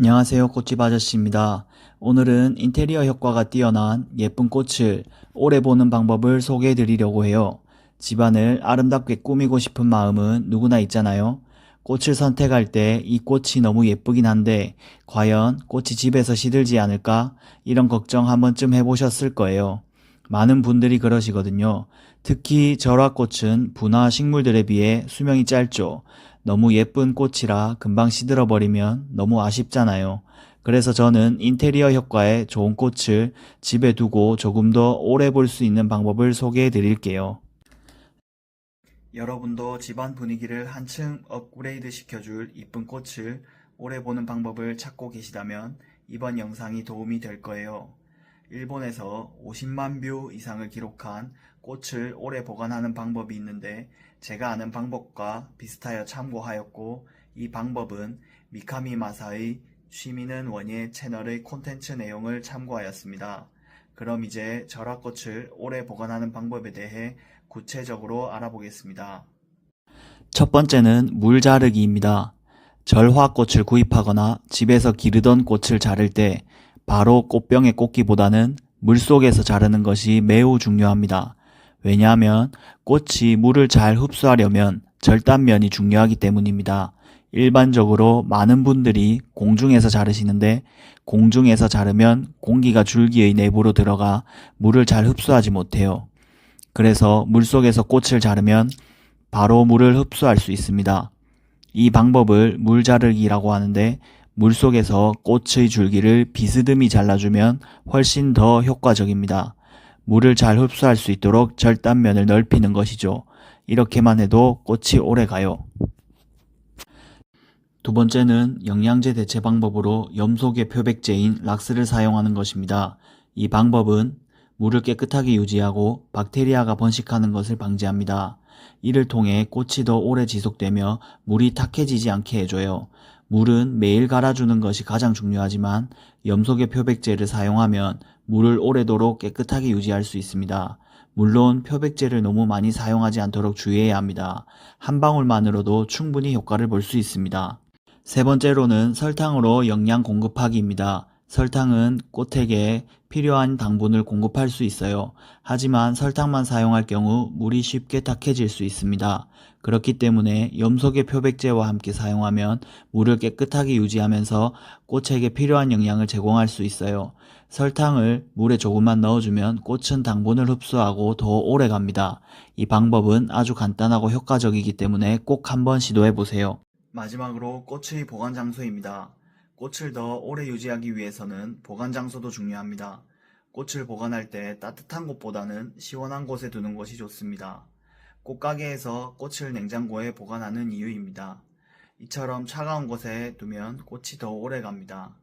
안녕하세요. 꽃집 아저씨입니다. 오늘은 인테리어 효과가 뛰어난 예쁜 꽃을 오래 보는 방법을 소개해 드리려고 해요. 집안을 아름답게 꾸미고 싶은 마음은 누구나 있잖아요. 꽃을 선택할 때 이 꽃이 너무 예쁘긴 한데 과연 꽃이 집에서 시들지 않을까? 이런 걱정 한 번쯤 해보셨을 거예요. 많은 분들이 그러시거든요. 특히 절화꽃은 분화 식물들에 비해 수명이 짧죠. 너무 예쁜 꽃이라 금방 시들어버리면 너무 아쉽잖아요. 그래서 저는 인테리어 효과에 좋은 꽃을 집에 두고 조금 더 오래 볼 수 있는 방법을 소개해 드릴게요. 여러분도 집안 분위기를 한층 업그레이드 시켜줄 이쁜 꽃을 오래 보는 방법을 찾고 계시다면 이번 영상이 도움이 될 거예요. 일본에서 50만 뷰 이상을 기록한 꽃을 오래 보관하는 방법이 있는데 제가 아는 방법과 비슷하여 참고하였고 이 방법은 미카미 마사의 취미는 원예 채널의 콘텐츠 내용을 참고하였습니다. 그럼 이제 절화꽃을 오래 보관하는 방법에 대해 구체적으로 알아보겠습니다. 첫 번째는 물 자르기입니다. 절화꽃을 구입하거나 집에서 기르던 꽃을 자를 때 바로 꽃병에 꽂기보다는 물속에서 자르는 것이 매우 중요합니다. 왜냐하면 꽃이 물을 잘 흡수하려면 절단면이 중요하기 때문입니다. 일반적으로 많은 분들이 공중에서 자르시는데 공중에서 자르면 공기가 줄기의 내부로 들어가 물을 잘 흡수하지 못해요. 그래서 물속에서 꽃을 자르면 바로 물을 흡수할 수 있습니다. 이 방법을 물 자르기라고 하는데 물속에서 꽃의 줄기를 비스듬히 잘라주면 훨씬 더 효과적입니다. 물을 잘 흡수할 수 있도록 절단면을 넓히는 것이죠. 이렇게만 해도 꽃이 오래 가요. 두 번째는 영양제 대체 방법으로 염소계 표백제인 락스를 사용하는 것입니다. 이 방법은 물을 깨끗하게 유지하고 박테리아가 번식하는 것을 방지합니다. 이를 통해 꽃이 더 오래 지속되며 물이 탁해지지 않게 해줘요. 물은 매일 갈아주는 것이 가장 중요하지만 염소계 표백제를 사용하면 물을 오래도록 깨끗하게 유지할 수 있습니다. 물론 표백제를 너무 많이 사용하지 않도록 주의해야 합니다. 한 방울만으로도 충분히 효과를 볼 수 있습니다. 세 번째로는 설탕으로 영양 공급하기입니다. 설탕은 꽃에게 필요한 당분을 공급할 수 있어요. 하지만 설탕만 사용할 경우 물이 쉽게 탁해질 수 있습니다. 그렇기 때문에 염소계 표백제와 함께 사용하면 물을 깨끗하게 유지하면서 꽃에게 필요한 영양을 제공할 수 있어요. 설탕을 물에 조금만 넣어주면 꽃은 당분을 흡수하고 더 오래 갑니다. 이 방법은 아주 간단하고 효과적이기 때문에 꼭 한번 시도해 보세요. 마지막으로 꽃의 보관 장소입니다. 꽃을 더 오래 유지하기 위해서는 보관 장소도 중요합니다. 꽃을 보관할 때 따뜻한 곳보다는 시원한 곳에 두는 것이 좋습니다. 꽃가게에서 꽃을 냉장고에 보관하는 이유입니다. 이처럼 차가운 곳에 두면 꽃이 더 오래 갑니다.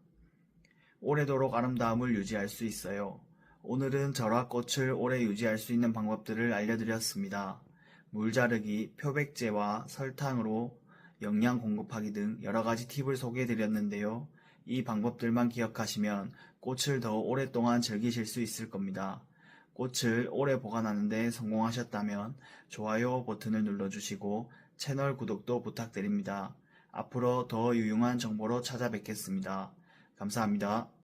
오래도록 아름다움을 유지할 수 있어요. 오늘은 절화꽃을 오래 유지할 수 있는 방법들을 알려드렸습니다. 물 자르기, 표백제와 설탕으로 영양 공급하기 등 여러 가지 팁을 소개해 드렸는데요. 이 방법들만 기억하시면 꽃을 더 오랫동안 즐기실 수 있을 겁니다. 꽃을 오래 보관하는데 성공하셨다면 좋아요 버튼을 눌러주시고 채널 구독도 부탁드립니다. 앞으로 더 유용한 정보로 찾아뵙겠습니다. 감사합니다.